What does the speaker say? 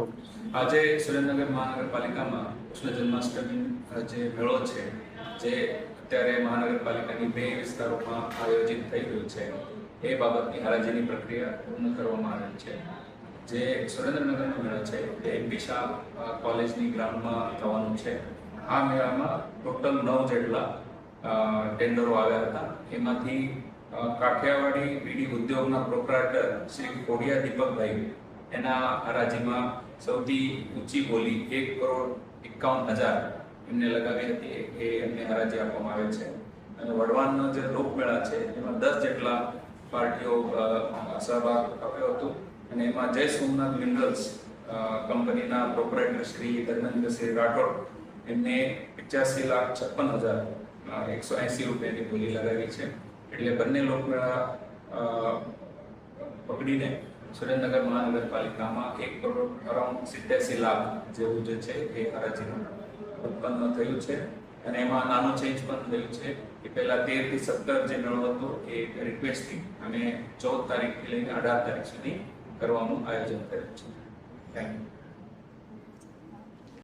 આજે સુરેન્દ્રનગર મહાનગરપાલિકામાં કૃષ્ણ જન્માષ્ટમી જે મેળો છે, જે અત્યારે મહાનગરપાલિકાની બે વિસ્તારોમાં આયોજિત થઈ રહ્યું છે, એ બાબતની હરાજીની પ્રક્રિયા પૂર્ણ કરવામાં આવેલ છે. જે સુરેન્દ્રનગરનો મેળો છે, એ વિશા કોલેજની ગ્રાઉન્ડમાં થવાનું છે. આ મેળામાં ટોટલ નવ જેટલા ટેન્ડરો આવ્યા હતા. એમાંથી કાઠિયાવાડી બીડી ઉદ્યોગના પ્રોપરાઇટર શ્રી કોડિયા દીપકભાઈ એના હરાજીમાં સૌથી ઊંચી બોલી એક કરોડ એકાવન હજાર એમને લગાવી હતી. એ એમને હરાજી આપવામાં આવે છે. અને વડવાનનો જે લોકમેળા છે, એમાં દસ જેટલા પાર્ટીઓ સહભાગ આપ્યો હતો. અને એમાં જય સોમનાથ મિનરલ્સ કંપનીના પ્રોપરાઇટર શ્રી ધર્મેન્દ્રસિંહ રાઠોડ એમને પચાસી લાખ છપ્પન હજાર એકસો એંસી રૂપિયાની બોલી લગાવી છે. એટલે બંને લોકમેળા પકડીને સુરેન્દ્રનગર મહાનગરપાલિકામાં એક કરોડ અરાઉન્ડ સિત્યાસી લાખ જેવું જે છે એ હરાજીનું ઉત્પન્ન થયું છે. અને એમાં નાનો ચેન્જ પણ થયું છે કે પહેલાં તેરથી સત્તર જે મેળો હતો એ રિક્વેસ્ટિંગ અને ચૌદ તારીખથી લઈને અઢાર તારીખ સુધી કરવાનું આયોજન કર્યું છે. Thank you